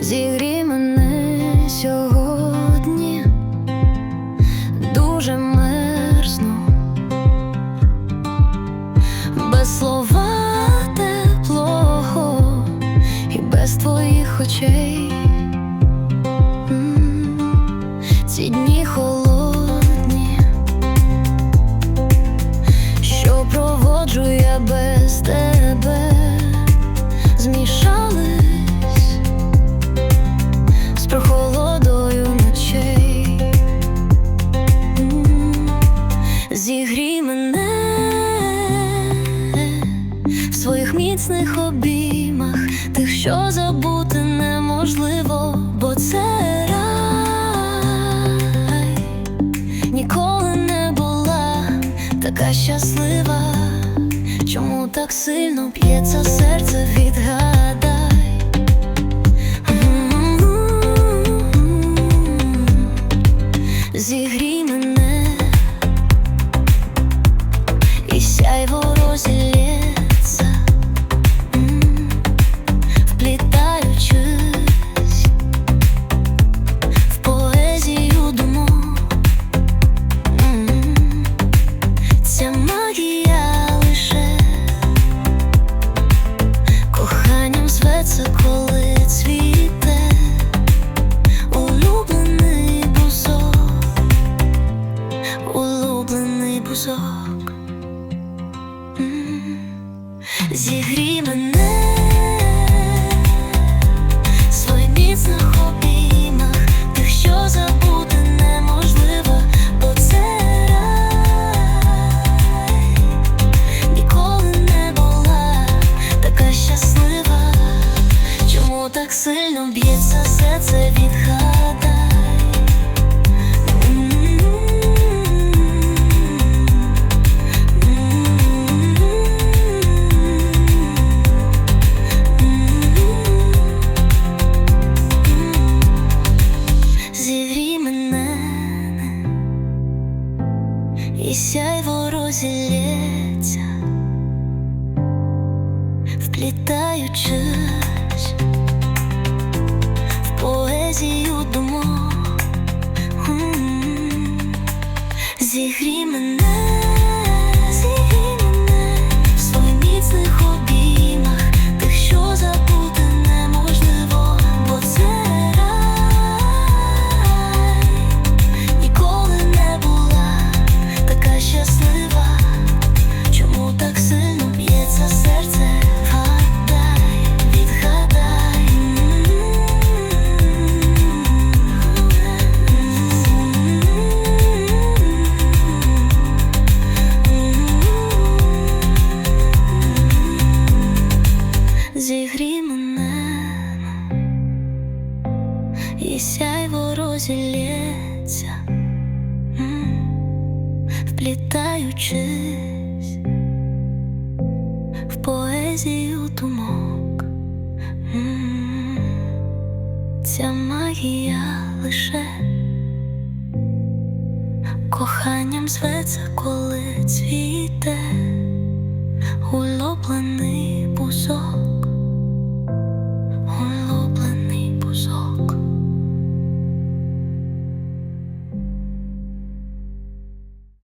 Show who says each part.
Speaker 1: Зігрій сьогодні, дуже мерзну, без слова теплого і без твоїх очей. Ці дні Зігрій мене в своїх міцних обіймах, тих, що забути неможливо, бо це рай ніколи не була така щаслива. Чому так сильно б'ється серце, відгадай. Бузок. Зігрій мене в своїх міцних обіймах, тих, що забути неможливо, бо це ніколи не була така щаслива. Чому так сильно б'ється серце, відгадай. Зігрій і сяйво розілється, вплітаючись в поезію думок. Зігрій мене, і сяйво розілється, вплітаючись в поезію думок. Ця магія лише коханням зветься, коли цвіте улюблений бузок.